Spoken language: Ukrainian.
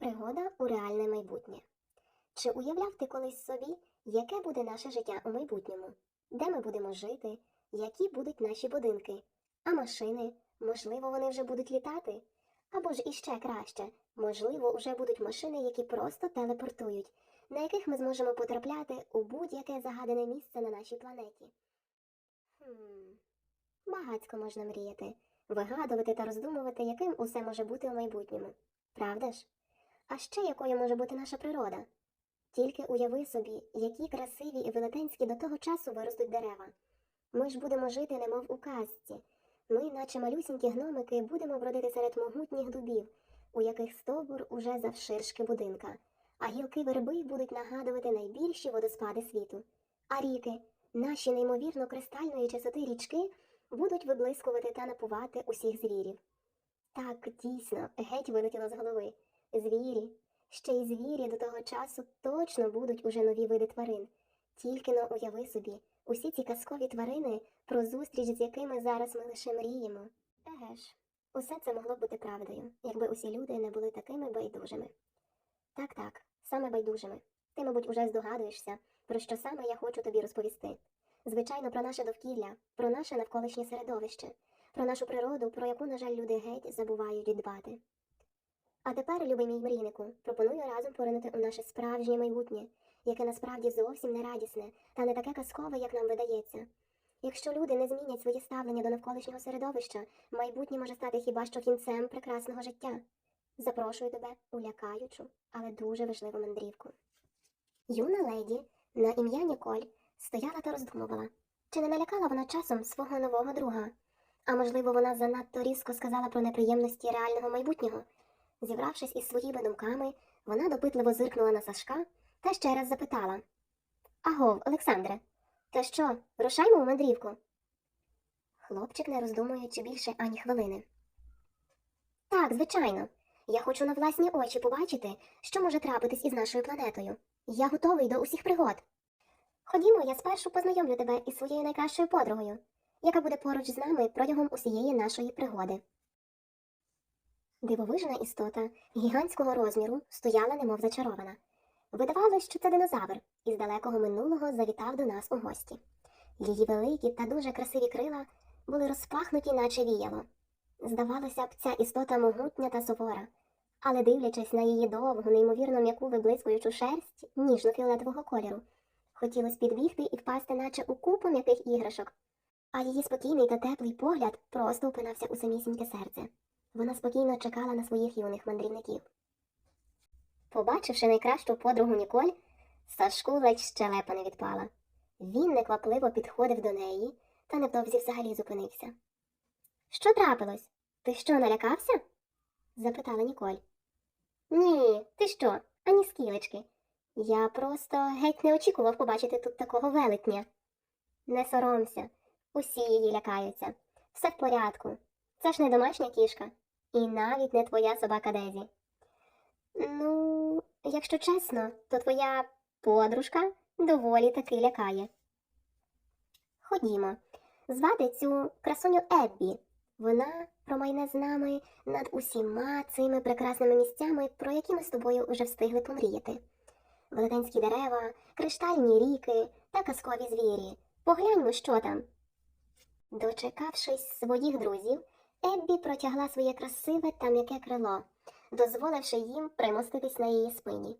Пригода у реальне майбутнє. Чи уявляв ти колись собі, яке буде наше життя у майбутньому? Де ми будемо жити? Які будуть наші будинки? А машини? Можливо, вони вже будуть літати? Або ж іще краще, можливо, вже будуть машини, які просто телепортують, на яких ми зможемо потрапляти у будь-яке загадане місце на нашій планеті. Хм. Багацько можна мріяти, вигадувати та роздумувати, яким усе може бути у майбутньому. Правда ж? А ще якою може бути наша природа? Тільки уяви собі, які красиві і велетенські до того часу виростуть дерева. Ми ж будемо жити, немов у казці. Ми, наче малюсінькі гномики, будемо бродити серед могутніх дубів, у яких стовбур уже завширшки будинка, а гілки верби будуть нагадувати найбільші водоспади світу. А ріки, наші неймовірно кристальної чистоти річки, будуть виблискувати та напувати усіх звірів. Так, дійсно, геть вилетіло з голови. Звірі. Ще й звірі до того часу точно будуть уже нові види тварин. Тільки но уяви собі, усі ці казкові тварини, про зустріч з якими зараз ми лише мріємо. Еге ж, усе це могло б бути правдою, якби усі люди не були такими байдужими. Так, так, саме байдужими. Ти, мабуть, уже здогадуєшся, про що саме я хочу тобі розповісти. Звичайно, про наше довкілля, про наше навколишнє середовище, про нашу природу, про яку, на жаль, люди геть забувають дбати. А тепер, любий мій мрійнику, пропоную разом поринути у наше справжнє майбутнє, яке насправді зовсім не радісне та не таке казкове, як нам видається. Якщо люди не змінять своє ставлення до навколишнього середовища, майбутнє може стати хіба що кінцем прекрасного життя. Запрошую тебе у лякаючу, але дуже важливу мандрівку. Юна леді на ім'я Ніколь стояла та роздумувала, чи не налякала вона часом свого нового друга, а можливо, вона занадто різко сказала про неприємності реального майбутнього. Зібравшись із своїми думками, вона допитливо зиркнула на Сашка та ще раз запитала Агов, Олександре, то що, рушаймо у мандрівку? Хлопчик, не роздумуючи більше ані хвилини. Так, звичайно. Я хочу на власні очі побачити, що може трапитись із нашою планетою. Я готовий до усіх пригод. Ходімо, я спершу познайомлю тебе із своєю найкращою подругою, яка буде поруч з нами протягом усієї нашої пригоди. Дивовижна істота гігантського розміру стояла немов зачарована. Видавалось, що це динозавр із далекого минулого завітав до нас у гості. Її великі та дуже красиві крила були розпахнуті, наче віяло. Здавалося б, ця істота могутня та сувора, але дивлячись на її довгу, неймовірно м'яку виблискуючу шерсть ніжно-фіолетового кольору, хотілося підбігти і впасти, наче у купу м'яких іграшок. А її спокійний та теплий погляд просто упинався у самісіньке серце. Вона спокійно чекала на своїх юних мандрівників. Побачивши найкращу подругу Ніколь, Сашку ледь щелепа не відпала. Він неквапливо підходив до неї та невдовзі взагалі зупинився. Що трапилось? Ти що, налякався? запитала Ніколь. Ні, ти що, ані скілечки. Я просто геть не очікував побачити тут такого велетня. Не соромся, усі її лякаються. Все в порядку. Це ж не домашня кішка, і навіть не твоя собака Дезі. Ну, якщо чесно, то твоя подружка доволі таки лякає. Ходімо, звати цю красуню Еббі. Вона промайне з нами над усіма цими прекрасними місцями, про які ми з тобою уже встигли помріяти. Велетенські дерева, криштальні ріки та казкові звірі. Погляньмо, що там. Дочекавшись своїх друзів, Еббі протягла своє красиве та м'яке крило, дозволивши їм примоститись на її спині.